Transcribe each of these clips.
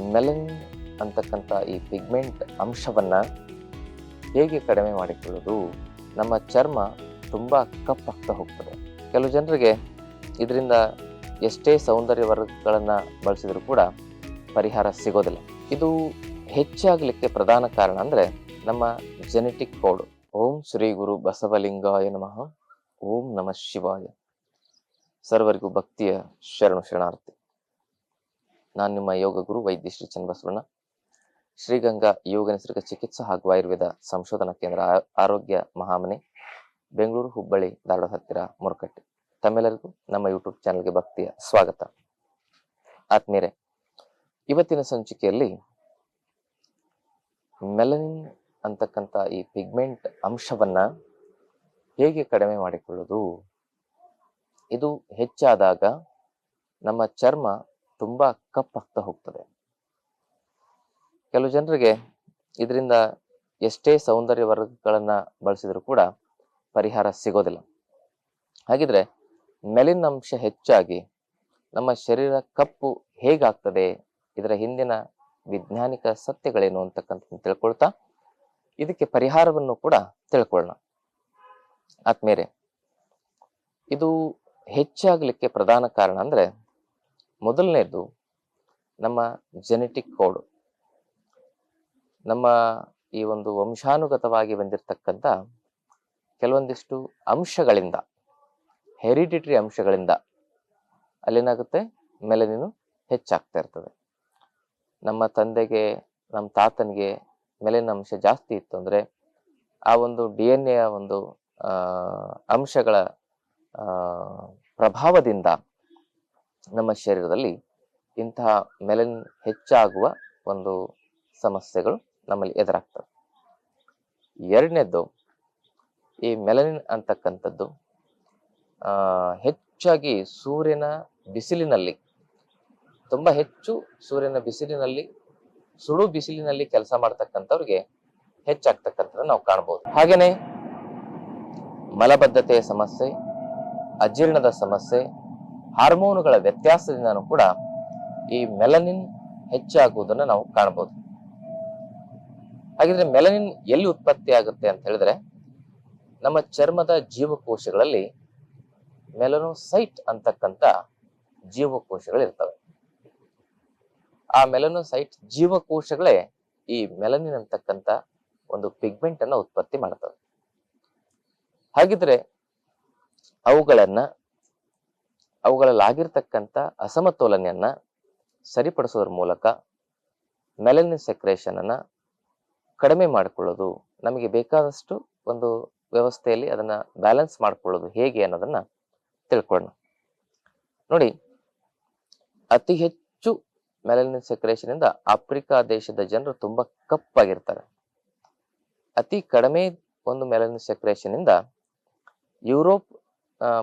Melanin ಅಂತಕ್ಕಂಥ ಈ pigment ಅಂಶವನ್ನು ಹೇಗೆ ಕಡಿಮೆ ಮಾಡಿಕೊಳ್ಳೋದು, ನಮ್ಮ ಚರ್ಮ ತುಂಬ ಕಪ್ಪಾಗ್ತಾ ಹೋಗ್ತದೆ. ಕೆಲವು ಜನರಿಗೆ ಇದರಿಂದ ಎಷ್ಟೇ ಸೌಂದರ್ಯ ವರ್ಗಗಳನ್ನು ಬಳಸಿದ್ರು ಕೂಡ ಪರಿಹಾರ ಸಿಗೋದಿಲ್ಲ. ಇದು ಹೆಚ್ಚಾಗಲಿಕ್ಕೆ ಪ್ರಧಾನ ಕಾರಣ ಅಂದರೆ ನಮ್ಮ ಜೆನೆಟಿಕ್ ಕೋಡ್ ಓಂ ಶ್ರೀ ಗುರು ಬಸವಲಿಂಗಾಯ ನಮಃ. ಓಂ ನಮಃ ಶಿವಾಯ. ಸರ್ವರಿಗೂ ಭಕ್ತಿಯ ಶರಣು ಶರಣಾರ್ಥಿ. ನಾನು ನಿಮ್ಮ ಯೋಗ ಗುರು ವೈದ್ಯ ಶ್ರೀ ಚನ್ನಬಸವಣ್ಣ. ಶ್ರೀಗಂಗಾ ಯೋಗ ನಿಸರ್ಗ ಚಿಕಿತ್ಸಾ ಹಾಗೂ ಆಯುರ್ವೇದ ಸಂಶೋಧನಾ ಕೇಂದ್ರ ಆರೋಗ್ಯ ಮಹಾಮನೆ, ಬೆಂಗಳೂರು ಹುಬ್ಬಳ್ಳಿ, ಧಾರವಾಡ ಹತ್ತಿರ ಮುರಕಟ್ಟಿ. ತಮ್ಮೆಲ್ಲರಿಗೂ ನಮ್ಮ ಯೂಟ್ಯೂಬ್ ಚಾನಲ್ಗೆ ಭಕ್ತಿಯ ಸ್ವಾಗತ. ಆತ್ಮೀಯರೇ, ಇವತ್ತಿನ ಸಂಚಿಕೆಯಲ್ಲಿ ಮೆಲನಿನ್ ಅಂತಕ್ಕಂಥ ಈ ಪಿಗ್ಮೆಂಟ್ ಅಂಶವನ್ನ ಹೇಗೆ ಕಡಿಮೆ ಮಾಡಿಕೊಳ್ಳೋದು? ಇದು ಹೆಚ್ಚಾದಾಗ ನಮ್ಮ ಚರ್ಮ ತುಂಬಾ ಕಪ್ಪಾಗ್ತಾ ಹೋಗ್ತದೆ. ಕೆಲವು ಜನರಿಗೆ ಇದರಿಂದ ಎಷ್ಟೇ ಸೌಂದರ್ಯ ವರ್ಗಗಳನ್ನ ಬಳಸಿದ್ರು ಕೂಡ ಪರಿಹಾರ ಸಿಗೋದಿಲ್ಲ. ಹಾಗಿದ್ರೆ ಮೆಲಿನ್ ಅಂಶ ಹೆಚ್ಚಾಗಿ ನಮ್ಮ ಶರೀರ ಕಪ್ಪು ಹೇಗಾಗ್ತದೆ, ಇದರ ಹಿಂದಿನ ವಿಜ್ಞಾನಿಕ ಸತ್ಯಗಳೇನು ಅಂತಕ್ಕಂಥದ್ದು ತಿಳ್ಕೊಳ್ತಾ ಇದಕ್ಕೆ ಪರಿಹಾರವನ್ನು ಕೂಡ ತಿಳ್ಕೊಳ್ಳೋಣ. ಆತ್ಮೇರೆ ಇದು ಹೆಚ್ಚಾಗಲಿಕ್ಕೆ ಪ್ರಧಾನ ಕಾರಣ ಅಂದ್ರೆ ಮೊದಲನೇದು ನಮ್ಮ ಜೆನೆಟಿಕ್ ಕೋಡ್ ನಮ್ಮ ಈ ಒಂದು ವಂಶಾನುಗತವಾಗಿ ಬಂದಿರತಕ್ಕಂಥ ಕೆಲವೊಂದಿಷ್ಟು ಅಂಶಗಳಿಂದ ಹೆರಿಡಿಟರಿ ಅಂಶಗಳಿಂದ ಅಲ್ಲೇನಾಗುತ್ತೆ? ಮೆಲನಿನು ಹೆಚ್ಚಾಗ್ತಾ ಇರ್ತದೆ ನಮ್ಮ ತಂದೆಗೆ, ನಮ್ಮ ತಾತನಿಗೆ ಮೆಲನಿನ ಅಂಶ ಜಾಸ್ತಿ ಇತ್ತು ಅಂದರೆ ಆ ಒಂದು ಡಿ ಎನ್ ಎ ಒಂದು ಅಂಶಗಳ ಪ್ರಭಾವದಿಂದ ನಮ್ಮ ಶರೀರದಲ್ಲಿ ಇಂತಹ ಮೆಲನ್ ಹೆಚ್ಚಾಗುವ ಒಂದು ಸಮಸ್ಯೆಗಳು ನಮ್ಮಲ್ಲಿ ಎದುರಾಗ್ತವೆ. ಎರಡನೇದ್ದು, ಈ ಮೆಲನಿನ್ ಅಂತಕ್ಕಂಥದ್ದು ಹೆಚ್ಚಾಗಿ ಸೂರ್ಯನ ಬಿಸಿಲಿನಲ್ಲಿ, ತುಂಬಾ ಹೆಚ್ಚು ಸೂರ್ಯನ ಬಿಸಿಲಿನಲ್ಲಿ, ಸುಡು ಬಿಸಿಲಿನಲ್ಲಿ ಕೆಲಸ ಮಾಡ್ತಕ್ಕಂಥವ್ರಿಗೆ ಹೆಚ್ಚಾಗ್ತಕ್ಕಂಥದ್ದು ನಾವು ಕಾಣಬಹುದು ಹಾಗೇನೆ ಮಲಬದ್ಧತೆಯ ಸಮಸ್ಯೆ, ಅಜೀರ್ಣದ ಸಮಸ್ಯೆ ಹಾರ್ಮೋನುಗಳ ವ್ಯತ್ಯಾಸದಿಂದನೂ ಕೂಡ ಈ ಮೆಲನಿನ್ ಹೆಚ್ಚಾಗುವುದನ್ನು ನಾವು ಕಾಣಬಹುದು. ಹಾಗಿದ್ರೆ ಮೆಲನಿನ್ ಎಲ್ಲಿ ಉತ್ಪತ್ತಿ ಆಗುತ್ತೆ ಅಂತ ಹೇಳಿದ್ರೆ, ನಮ್ಮ ಚರ್ಮದ ಜೀವಕೋಶಗಳಲ್ಲಿ ಮೆಲನೋಸೈಟ್ ಅಂತಕ್ಕಂಥ ಜೀವಕೋಶಗಳು ಇರ್ತವೆ. ಆ ಮೆಲನೋಸೈಟ್ ಜೀವಕೋಶಗಳೇ ಈ ಮೆಲನಿನ್ ಅಂತಕ್ಕಂಥ ಒಂದು ಪಿಗ್ಮೆಂಟ್ ಅನ್ನ ಉತ್ಪತ್ತಿ ಮಾಡ್ತವೆ. ಹಾಗಿದ್ರೆ ಅವುಗಳನ್ನ ಅವುಗಳಲ್ಲಾಗಿರ್ತಕ್ಕಂಥ ಅಸಮತೋಲನೆಯನ್ನ ಸರಿಪಡಿಸೋದ್ರ ಮೂಲಕ ಮೆಲನಿನ್ ಸೆಕ್ರೇಷನ್ ಅನ್ನ ಕಡಿಮೆ ಮಾಡಿಕೊಳ್ಳೋದು ನಮಗೆ ಬೇಕಾದಷ್ಟು ಒಂದು ವ್ಯವಸ್ಥೆಯಲ್ಲಿ ಅದನ್ನ ಬ್ಯಾಲೆನ್ಸ್ ಮಾಡಿಕೊಳ್ಳೋದು ಹೇಗೆ ಅನ್ನೋದನ್ನ ತಿಳ್ಕೊಳ್ಳೋಣ. ನೋಡಿ, ಅತಿ ಹೆಚ್ಚು ಮೆಲನಿನ್ ಸೆಕ್ರೇಷನ್ ಇಂದ ಆಫ್ರಿಕಾ ದೇಶದ ಜನರು ತುಂಬಾ ಕಪ್ಪಾಗಿರ್ತಾರೆ. ಅತಿ ಕಡಿಮೆ ಒಂದು ಮೆಲನಿನ್ ಸೆಕ್ರೇಷನ್ ಇಂದ ಯುರೋಪ್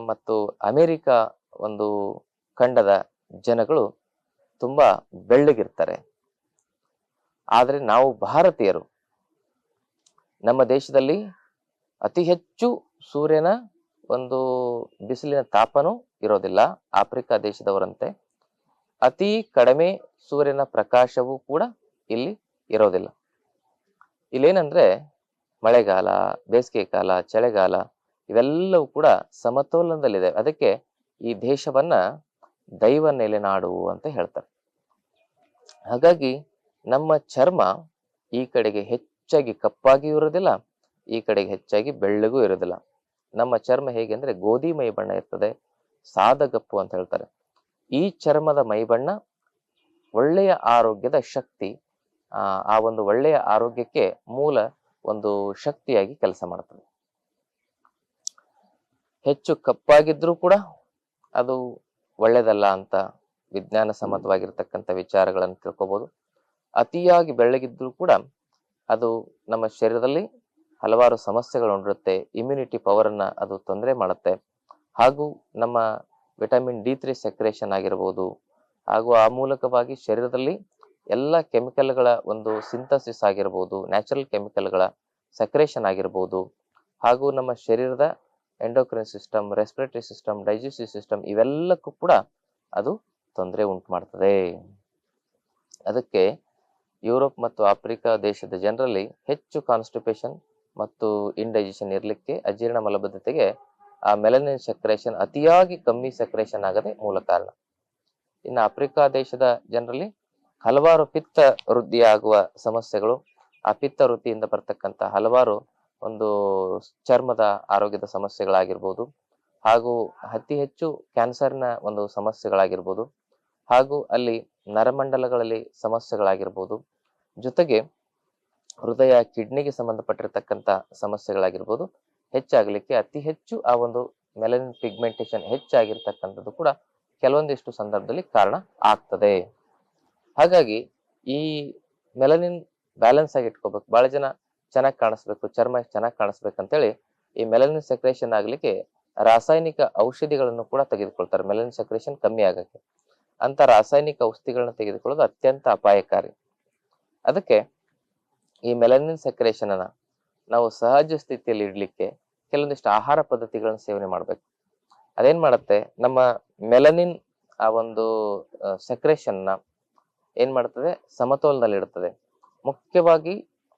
ಮತ್ತು ಅಮೆರಿಕ ಒಂದು ಖಂಡದ ಜನಗಳು ತುಂಬಾ ಬೆಳ್ಳಗಿರ್ತಾರೆ. ಆದರೆ ನಾವು ಭಾರತೀಯರು, ನಮ್ಮ ದೇಶದಲ್ಲಿ ಅತಿ ಹೆಚ್ಚು ಸೂರ್ಯನ ಒಂದು ಬಿಸಿಲಿನ ತಾಪನೂ ಇರೋದಿಲ್ಲ, ಆಫ್ರಿಕಾ ದೇಶದವರಂತೆ. ಅತಿ ಕಡಿಮೆ ಸೂರ್ಯನ ಪ್ರಕಾಶವೂ ಕೂಡ ಇಲ್ಲಿ ಇರೋದಿಲ್ಲ. ಇಲ್ಲೇನಂದ್ರೆ ಮಳೆಗಾಲ, ಬೇಸಿಗೆ ಕಾಲ, ಚಳಿಗಾಲ, ಇವೆಲ್ಲವೂ ಕೂಡ ಸಮತೋಲನದಲ್ಲಿದೆ. ಅದಕ್ಕೆ ಈ ದೇಶವನ್ನ ದೈವ ನೆಲೆನಾಡು ಅಂತ ಹೇಳ್ತಾರೆ. ಹಾಗಾಗಿ ನಮ್ಮ ಚರ್ಮ ಈ ಕಡೆಗೆ ಹೆಚ್ಚಾಗಿ ಕಪ್ಪಾಗಿಯೂ ಇರೋದಿಲ್ಲ ಈ ಕಡೆಗೆ ಹೆಚ್ಚಾಗಿ ಬೆಳ್ಳಗೂ ಇರೋದಿಲ್ಲ ನಮ್ಮ ಚರ್ಮ ಹೇಗೆ ಅಂದ್ರೆ ಗೋಧಿ ಮೈ ಬಣ್ಣ ಇರ್ತದೆ ಸಾದಗಪ್ಪು ಅಂತ ಹೇಳ್ತಾರೆ. ಈ ಚರ್ಮದ ಮೈಬಣ್ಣ ಒಳ್ಳೆಯ ಆರೋಗ್ಯದ ಶಕ್ತಿ ಆ ಒಂದು ಒಳ್ಳೆಯ ಆರೋಗ್ಯಕ್ಕೆ ಮೂಲ ಒಂದು ಶಕ್ತಿಯಾಗಿ ಕೆಲಸ ಮಾಡ್ತದೆ. ಹೆಚ್ಚು ಕಪ್ಪಾಗಿದ್ರೂ ಕೂಡ ಅದು ಒಳ್ಳೆಯದಲ್ಲ ಅಂತ ವಿಜ್ಞಾನ ಸಮ್ಮತವಾಗಿರ್ತಕ್ಕಂಥ ವಿಚಾರಗಳನ್ನು ತಿಳ್ಕೊಬೋದು. ಅತಿಯಾಗಿ ಬೆಳ್ಳಗಿದ್ದರೂ ಕೂಡ ಅದು ನಮ್ಮ ಶರೀರದಲ್ಲಿ ಹಲವಾರು ಸಮಸ್ಯೆಗಳು ಉಂಡಿರುತ್ತೆ ಇಮ್ಯುನಿಟಿ ಪವರನ್ನು ಅದು ತೊಂದರೆ ಮಾಡುತ್ತೆ. ಹಾಗೂ ನಮ್ಮ ವಿಟಮಿನ್ ಡಿ ತ್ರೀ ಸೆಕ್ರೇಷನ್ ಆಗಿರ್ಬೋದು ಹಾಗೂ ಆ ಮೂಲಕವಾಗಿ ಶರೀರದಲ್ಲಿ ಎಲ್ಲ ಕೆಮಿಕಲ್ಗಳ ಒಂದು ಸಿಂಥಸಿಸ್ ಆಗಿರ್ಬೋದು ನ್ಯಾಚುರಲ್ ಕೆಮಿಕಲ್ಗಳ ಸೆಕ್ರೇಷನ್ ಆಗಿರ್ಬೋದು ಹಾಗೂ ನಮ್ಮ ಶರೀರದ endocrine system respiratory system digestive system ಇವೆಲ್ಲಕ್ಕೂ ಕೂಡ ಅದು ತೊಂದರೆ ಉಂಟು ಮಾಡ್ತದೆ ಅದಕ್ಕೆ ಯುರೋಪ್ ಮತ್ತು ಆಫ್ರಿಕಾ ದೇಶದ ಜನರಲ್ಲಿ ಹೆಚ್ಚು ಕಾನ್ಸ್ಟಿಪೇಷನ್ ಮತ್ತು ಇಂಡೈಜೆಷನ್ ಇರಲಿಕ್ಕೆ ಅಜೀರ್ಣ ಮಲಬದ್ಧತೆಗೆ ಆ ಮೆಲನಿನ್ ಸೆಕ್ರೇಷನ್ ಅತಿಯಾಗಿ ಕಮ್ಮಿ ಸೆಕ್ರೇಷನ್ ಆಗದೆ ಮೂಲ ಕಾರಣ. ಇನ್ನು ಆಫ್ರಿಕಾ ದೇಶದ ಜನರಲ್ಲಿ ಹಲವಾರು ಪಿತ್ತ ವೃದ್ಧಿಯಾಗುವ ಸಮಸ್ಯೆಗಳು ಆ ಪಿತ್ತ ವೃತ್ತಿಯಿಂದ ಬರ್ತಕ್ಕಂಥ ಹಲವಾರು ಒಂದು ಚರ್ಮದ ಆರೋಗ್ಯದ ಸಮಸ್ಯೆಗಳಾಗಿರ್ಬೋದು, ಹಾಗೂ ಅತಿ ಹೆಚ್ಚು ಕ್ಯಾನ್ಸರ್ನ ಒಂದು ಸಮಸ್ಯೆಗಳಾಗಿರ್ಬೋದು, ಹಾಗೂ ಅಲ್ಲಿ ನರಮಂಡಲಗಳಲ್ಲಿ ಸಮಸ್ಯೆಗಳಾಗಿರ್ಬೋದು, ಜೊತೆಗೆ ಹೃದಯ, ಕಿಡ್ನಿಗೆ ಸಂಬಂಧಪಟ್ಟಿರ್ತಕ್ಕಂಥ ಸಮಸ್ಯೆಗಳಾಗಿರ್ಬೋದು, ಹೆಚ್ಚಾಗಲಿಕ್ಕೆ ಅತಿ ಹೆಚ್ಚು ಆ ಒಂದು ಮೆಲನಿನ್ ಪಿಗ್ಮೆಂಟೇಷನ್ ಹೆಚ್ಚಾಗಿರ್ತಕ್ಕಂಥದ್ದು ಕೂಡ ಕೆಲವೊಂದಿಷ್ಟು ಸಂದರ್ಭದಲ್ಲಿ ಕಾರಣ ಆಗ್ತದೆ. ಹಾಗಾಗಿ ಈ ಮೆಲನಿನ್ ಬ್ಯಾಲೆನ್ಸ್ ಆಗಿ ಇಟ್ಕೋಬೇಕು. ಬಹಳ ಜನ ಚೆನ್ನಾಗಿ ಕಾಣಿಸ್ಬೇಕು, ಚರ್ಮ ಚೆನ್ನಾಗಿ ಕಾಣಿಸ್ಬೇಕಂತೇಳಿ ಈ ಮೆಲನಿನ್ ಸೆಕ್ರೇಷನ್ ಆಗ್ಲಿಕ್ಕೆ ರಾಸಾಯನಿಕ ಔಷಧಿಗಳನ್ನು ಕೂಡ ತೆಗೆದುಕೊಳ್ತಾರೆ. ಮೆಲನಿನ್ ಸೆಕ್ರೇಷನ್ ಕಮ್ಮಿ ಆಗಕ್ಕೆ. ಅಂತ ರಾಸಾಯನಿಕ ಔಷಧಿಗಳನ್ನ ತೆಗೆದುಕೊಳ್ಳೋದು ಅತ್ಯಂತ ಅಪಾಯಕಾರಿ. ಅದಕ್ಕೆ ಈ ಮೆಲನಿನ್ ಸೆಕ್ರೇಷನ್ ಅನ್ನ ನಾವು ಸಹಜ ಸ್ಥಿತಿಯಲ್ಲಿ ಇಡ್ಲಿಕ್ಕೆ ಕೆಲವೊಂದಿಷ್ಟು ಆಹಾರ ಪದ್ಧತಿಗಳನ್ನು ಸೇವನೆ ಮಾಡಬೇಕು. ಅದೇನ್ ಮಾಡುತ್ತೆ? ನಮ್ಮ ಮೆಲನಿನ್ ಆ ಒಂದು ಸೆಕ್ರೇಷನ್ನ ಏನ್ ಮಾಡ್ತದೆ? ಸಮತೋಲನದಲ್ಲಿ ಇಡುತ್ತದೆ ಮುಖ್ಯವಾಗಿ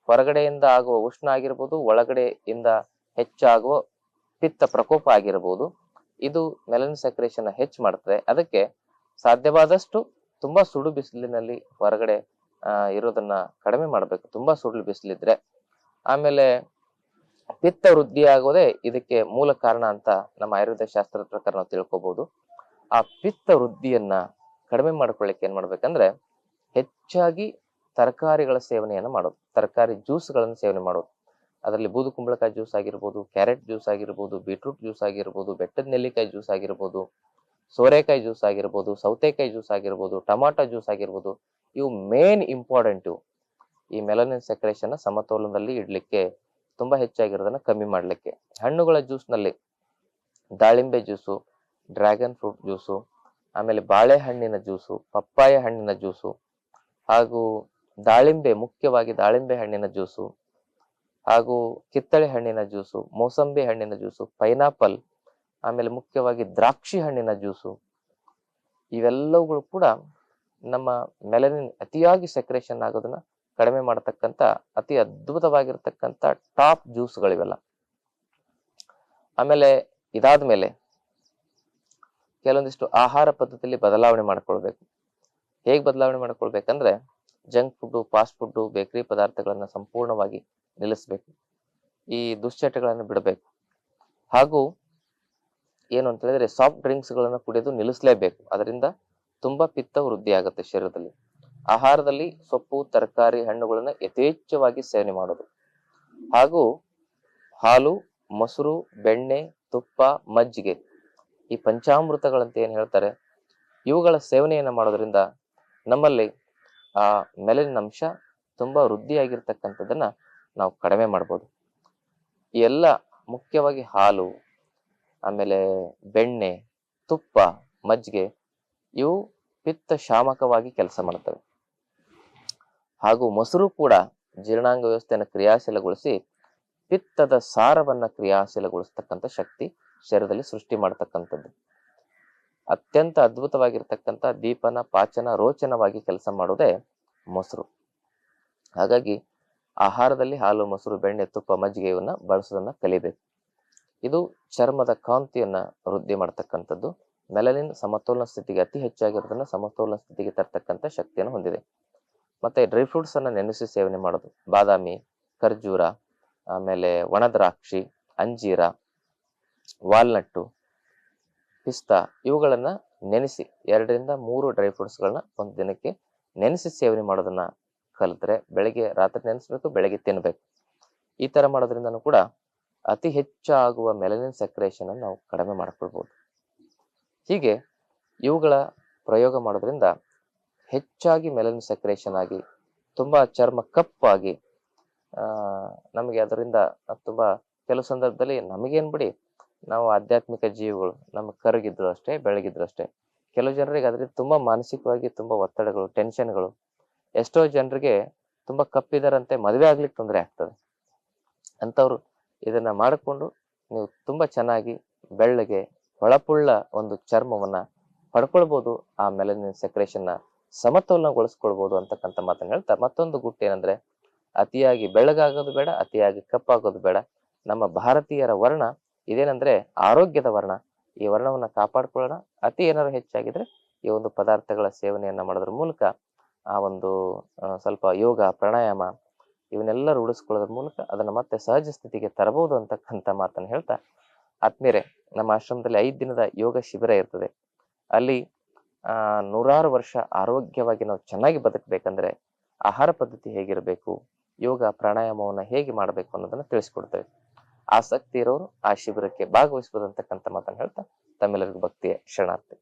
ಹೊರಗಡೆಯಿಂದ ಆಗುವ ಉಷ್ಣ ಆಗಿರ್ಬೋದು ಒಳಗಡೆಯಿಂದ ಹೆಚ್ಚಾಗುವ ಪಿತ್ತ ಪ್ರಕೋಪ ಆಗಿರ್ಬೋದು, ಇದು ಮೆಲನ್ ಸೆಕ್ರೇಷನ್ ಹೆಚ್ಚು ಮಾಡ್ತದೆ. ಅದಕ್ಕೆ ಸಾಧ್ಯವಾದಷ್ಟು ತುಂಬಾ ಸುಡು ಬಿಸಿಲಿನಲ್ಲಿ ಹೊರಗಡೆ ಇರೋದನ್ನ ಕಡಿಮೆ ಮಾಡಬೇಕು. ತುಂಬಾ ಸುಡು ಬಿಸಿಲಿದ್ರೆ. ಆಮೇಲೆ ಪಿತ್ತ ವೃದ್ಧಿ ಆಗೋದೇ ಇದಕ್ಕೆ ಮೂಲ ಕಾರಣ ಅಂತ ನಮ್ಮ ಆಯುರ್ವೇದ ಶಾಸ್ತ್ರದ ಪ್ರಕಾರ ನಾವು ತಿಳ್ಕೊಬಹುದು ಆ ಪಿತ್ತ ವೃದ್ಧಿಯನ್ನ ಕಡಿಮೆ ಮಾಡ್ಕೊಳ್ಳಿಕ್ಕೆ ಏನ್ ಮಾಡ್ಬೇಕಂದ್ರೆ ಹೆಚ್ಚಾಗಿ ತರಕಾರಿಗಳ ಸೇವನೆಯನ್ನು ಮಾಡೋದು. ತರಕಾರಿ ಜ್ಯೂಸ್ಗಳನ್ನು ಸೇವನೆ ಮಾಡೋದು. ಅದರಲ್ಲಿ ಬೂದು ಕುಂಬಳಕಾಯಿ ಜ್ಯೂಸ್ ಆಗಿರ್ಬೋದು ಕ್ಯಾರೆಟ್ ಜ್ಯೂಸ್ ಆಗಿರ್ಬೋದು ಬೀಟ್ರೂಟ್ ಜ್ಯೂಸ್ ಆಗಿರ್ಬೋದು, ಬೆಟ್ಟದ ನೆಲ್ಲಿಕಾಯಿ ಜ್ಯೂಸ್ ಆಗಿರ್ಬೋದು, ಸೋರೆಕಾಯಿ ಜ್ಯೂಸ್ ಆಗಿರ್ಬೋದು, ಸೌತೆಕಾಯಿ ಜ್ಯೂಸ್ ಆಗಿರ್ಬೋದು, ಟೊಮಾಟೊ ಜ್ಯೂಸ್ ಆಗಿರ್ಬೋದು, ಇವು ಮೇನ್ ಇಂಪಾರ್ಟೆಂಟ್ ಈ ಮೆಲನಿನ್ ಸೆಕ್ರೇಷನ್ ಸಮತೋಲನದಲ್ಲಿ ಇಡಲಿಕ್ಕೆ ತುಂಬಾ ಹೆಚ್ಚಾಗಿರೋದನ್ನು ಕಮ್ಮಿ ಮಾಡಲಿಕ್ಕೆ. ಹಣ್ಣುಗಳ ಜ್ಯೂಸ್ನಲ್ಲಿ ದಾಳಿಂಬೆ ಜ್ಯೂಸು ಡ್ರ್ಯಾಗನ್ ಫ್ರೂಟ್ ಜ್ಯೂಸು ಆಮೇಲೆ ಬಾಳೆಹಣ್ಣಿನ ಜ್ಯೂಸು ಪಪ್ಪಾಯ ಹಣ್ಣಿನ ಜ್ಯೂಸು ಹಾಗೂ ದಾಳಿಂಬೆ, ಮುಖ್ಯವಾಗಿ ದಾಳಿಂಬೆ ಹಣ್ಣಿನ ಜ್ಯೂಸು ಹಾಗೂ ಕಿತ್ತಳೆ ಹಣ್ಣಿನ ಜ್ಯೂಸು, ಮೋಸಂಬಿ ಹಣ್ಣಿನ ಜ್ಯೂಸು, ಪೈನಾಪಲ್, ಆಮೇಲೆ ಮುಖ್ಯವಾಗಿ ದ್ರಾಕ್ಷಿ ಹಣ್ಣಿನ ಜ್ಯೂಸು, ಇವೆಲ್ಲವುಗಳು ಕೂಡ ನಮ್ಮ ಮೆಲನಿನ್ ಅತಿಯಾಗಿ ಸೆಕ್ರೇಷನ್ ಆಗೋದನ್ನ ಕಡಿಮೆ ಮಾಡತಕ್ಕಂತ ಅತಿ ಅದ್ಭುತವಾಗಿರ್ತಕ್ಕಂಥ ಟಾಪ್ ಜ್ಯೂಸ್ಗಳಿವೆಲ್ಲ. ಆಮೇಲೆ ಇದಾದ ಮೇಲೆ ಕೆಲವೊಂದಿಷ್ಟು ಆಹಾರ ಪದ್ಧತಿಯಲ್ಲಿ ಬದಲಾವಣೆ ಮಾಡ್ಕೊಳ್ಬೇಕು. ಹೇಗೆ ಬದಲಾವಣೆ ಮಾಡ್ಕೊಳ್ಬೇಕಂದ್ರೆ junk food, fast food, bakery ಪದಾರ್ಥಗಳನ್ನು ಸಂಪೂರ್ಣವಾಗಿ ನಿಲ್ಲಿಸಬೇಕು. ಈ ದುಶ್ಚಟಗಳನ್ನು ಬಿಡಬೇಕು. ಹಾಗೂ ಏನು ಅಂತ ಹೇಳಿದ್ರೆ ಸಾಫ್ಟ್ ಡ್ರಿಂಕ್ಸ್ಗಳನ್ನು ಕುಡಿಯೋದು ನಿಲ್ಲಿಸಲೇಬೇಕು. ಅದರಿಂದ ತುಂಬಾ ಪಿತ್ತ ವೃದ್ಧಿ ಆಗುತ್ತೆ ಶರೀರದಲ್ಲಿ. ಆಹಾರದಲ್ಲಿ ಸೊಪ್ಪು, ತರಕಾರಿ, ಹಣ್ಣುಗಳನ್ನು ಯಥೇಚ್ಛವಾಗಿ ಸೇವನೆ ಮಾಡೋದು. ಹಾಗೂ ಹಾಲು, ಮೊಸರು, ಬೆಣ್ಣೆ, ತುಪ್ಪ, ಮಜ್ಜಿಗೆ ಈ ಪಂಚಾಮೃತಗಳಂತ ಏನು ಹೇಳ್ತಾರೆ ಇವುಗಳ ಸೇವನೆಯನ್ನು ಮಾಡೋದ್ರಿಂದ ನಮ್ಮಲ್ಲಿ ಆ ಮೆಲನಿನ್ ಅಂಶ ತುಂಬಾ ವೃದ್ಧಿಯಾಗಿರ್ತಕ್ಕಂಥದ್ದನ್ನ ನಾವು ಕಡಿಮೆ ಮಾಡ್ಬೋದು. ಎಲ್ಲ ಮುಖ್ಯವಾಗಿ ಹಾಲು, ಆಮೇಲೆ ಬೆಣ್ಣೆ, ತುಪ್ಪ, ಮಜ್ಜಿಗೆ ಇವು ಪಿತ್ತ ಶಾಮಕವಾಗಿ ಕೆಲಸ ಮಾಡ್ತವೆ. ಹಾಗೂ ಮೊಸರು ಕೂಡ ಜೀರ್ಣಾಂಗ ವ್ಯವಸ್ಥೆಯನ್ನು ಕ್ರಿಯಾಶೀಲಗೊಳಿಸಿ ಪಿತ್ತದ ಸಾರವನ್ನ ಕ್ರಿಯಾಶೀಲಗೊಳಿಸ್ತಕ್ಕಂಥ ಶಕ್ತಿ ಶರೀರದಲ್ಲಿ ಸೃಷ್ಟಿ ಮಾಡತಕ್ಕಂಥದ್ದು. ಅತ್ಯಂತ ಅದ್ಭುತವಾಗಿರ್ತಕ್ಕಂಥ ದೀಪನ ಪಾಚನ ರೋಚನವಾಗಿ ಕೆಲಸ ಮಾಡೋದೇ ಮೊಸರು. ಹಾಗಾಗಿ ಆಹಾರದಲ್ಲಿ ಹಾಲು, ಮೊಸರು, ಬೆಣ್ಣೆ, ತುಪ್ಪ, ಮಜ್ಜಿಗೆ ಇವನ್ನ ಬಳಸೋದನ್ನ ಕಲಿಬೇಕು. ಇದು ಚರ್ಮದ ಕಾಂತಿಯನ್ನ ವೃದ್ಧಿ ಮಾಡ್ತಕ್ಕಂಥದ್ದು. ಮೆಲನಿನ್ ಸಮತೋಲನ ಸ್ಥಿತಿಗೆ ಅತಿ ಹೆಚ್ಚಾಗಿರೋದನ್ನ ಸಮತೋಲನ ಸ್ಥಿತಿಗೆ ತರ್ತಕ್ಕಂಥ ಶಕ್ತಿಯನ್ನು ಹೊಂದಿದೆ. ಮತ್ತೆ ಡ್ರೈ ಫ್ರೂಟ್ಸ್ ಅನ್ನ ನೆನೆಸಿ ಸೇವನೆ ಮಾಡೋದು. ಬಾದಾಮಿ, ಖರ್ಜೂರ, ಆಮೇಲೆ ಒಣದ್ರಾಕ್ಷಿ ಅಂಜೀರ, ವಾಲ್ನಟ್ಟು ಪಿಸ್ತಾ, ಇವುಗಳನ್ನು ನೆನೆಸಿ, ಎರಡರಿಂದ ಮೂರು ಡ್ರೈ ಫ್ರೂಟ್ಸ್ಗಳನ್ನ ಒಂದು ದಿನಕ್ಕೆ ನೆನೆಸಿ ಸೇವನೆ ಮಾಡೋದನ್ನ ಕಲಿತರೆ ಬೆಳಗ್ಗೆ ರಾತ್ರಿ ನೆನೆಸಬೇಕು, ಬೆಳಗ್ಗೆ ತಿನ್ನಬೇಕು ಈ ಥರ ಮಾಡೋದ್ರಿಂದನೂ ಕೂಡ ಅತಿ ಹೆಚ್ಚಾಗುವ ಮೆಲನಿನ್ ಸೆಕ್ರೇಷನ್ ಅನ್ನು ನಾವು ಕಡಿಮೆ ಮಾಡಿಕೊಳ್ಬೋದು. ಹೀಗೆ ಇವುಗಳ ಪ್ರಯೋಗ ಮಾಡೋದ್ರಿಂದ ಹೆಚ್ಚಾಗಿ ಮೆಲನಿನ್ ಸೆಕ್ರೇಷನ್ ಆಗಿ, ತುಂಬಾ ಚರ್ಮ ಕಪ್ಪಾಗಿ ನಮಗೆ ಅದರಿಂದ ತುಂಬಾ ಕೆಲವು ಸಂದರ್ಭದಲ್ಲಿ ನಮಗೇನ್ ಬಿಡಿ ನಾವು ಆಧ್ಯಾತ್ಮಿಕ ಜೀವಿಗಳು ನಮ್ಗೆ ಕರಗಿದ್ರು ಅಷ್ಟೇ, ಬೆಳಗಿದ್ರು ಅಷ್ಟೇ. ಕೆಲವು ಜನರಿಗೆ ಅದರಿಂದ ತುಂಬಾ ಮಾನಸಿಕವಾಗಿ ತುಂಬಾ ಒತ್ತಡಗಳು ಟೆನ್ಷನ್ಗಳು ಎಷ್ಟೋ ಜನರಿಗೆ ತುಂಬಾ ಕಪ್ಪಿದಾರಂತೆ ಮದುವೆ ಆಗ್ಲಿಕ್ಕೆ ತೊಂದರೆ ಆಗ್ತದೆ. ಅಂತವ್ರು ಇದನ್ನ ಮಾಡಿಕೊಂಡು ನೀವು ತುಂಬಾ ಚೆನ್ನಾಗಿ ಬೆಳ್ಳಗೆ ಹೊಳಪುಳ್ಳ ಒಂದು ಚರ್ಮವನ್ನ ಪಡ್ಕೊಳ್ಬಹುದು ಆ ಮೆಲನಿನ್ ಸೆಕ್ರೇಷನ್ನ ಸಮತೋಲನಗೊಳಿಸ್ಕೊಳ್ಬಹುದು ಅಂತಕ್ಕಂಥ ಮಾತನ್ನು ಹೇಳ್ತಾರೆ ಮತ್ತೊಂದು ಗುಟ್ಟು ಏನಂದ್ರೆ, ಅತಿಯಾಗಿ ಬೆಳ್ಳಗಾಗೋದು ಬೇಡ, ಅತಿಯಾಗಿ ಕಪ್ಪಾಗೋದು ಬೇಡ. ನಮ್ಮ ಭಾರತೀಯರ ವರ್ಣ ಇದೇನಂದ್ರೆ ಆರೋಗ್ಯದ ವರ್ಣ. ಈ ವರ್ಣವನ್ನ ಕಾಪಾಡ್ಕೊಳ್ಳೋಣ. ಅತಿ ಏನಾದ್ರು ಹೆಚ್ಚಾಗಿದ್ರೆ ಈ ಒಂದು ಪದಾರ್ಥಗಳ ಸೇವನೆಯನ್ನ ಮಾಡೋದ್ರ ಮೂಲಕ ಆ ಒಂದು ಸ್ವಲ್ಪ ಯೋಗ, ಪ್ರಾಣಾಯಾಮ ಇವನ್ನೆಲ್ಲ ರೂಢಿಸ್ಕೊಳ್ಳೋದ್ರ ಮೂಲಕ ಅದನ್ನ ಮತ್ತೆ ಸಹಜ ಸ್ಥಿತಿಗೆ ತರಬಹುದು ಅಂತಕ್ಕಂಥ ಮಾತನ್ನು ಹೇಳ್ತಾ ಆತ್ಮೀಯರೇ, ನಮ್ಮ ಆಶ್ರಮದಲ್ಲಿ ಐದು ದಿನದ ಯೋಗ ಶಿಬಿರ ಇರ್ತದೆ. ಅಲ್ಲಿ, ಆ, ನೂರಾರು ವರ್ಷ ಆರೋಗ್ಯವಾಗಿ ನಾವು ಚೆನ್ನಾಗಿ ಬದುಕಬೇಕಂದ್ರೆ ಆಹಾರ ಪದ್ಧತಿ ಹೇಗಿರಬೇಕು, ಯೋಗ, ಪ್ರಾಣಾಯಾಮವನ್ನ ಹೇಗೆ ಮಾಡಬೇಕು ಅನ್ನೋದನ್ನ ತಿಳಿಸ್ಕೊಡ್ತೇವೆ. ಆಸಕ್ತಿ ಇರೋರು ಆ ಶಿಬಿರಕ್ಕೆ ಭಾಗವಹಿಸಬಹುದು ಅಂತಕ್ಕಂಥ ಮಾತನ್ನ ಹೇಳ್ತಾ ತಮ್ಮೆಲ್ಲರಿಗೂ ಭಕ್ತಿಯ ಶರಣಾರ್ಥಿ.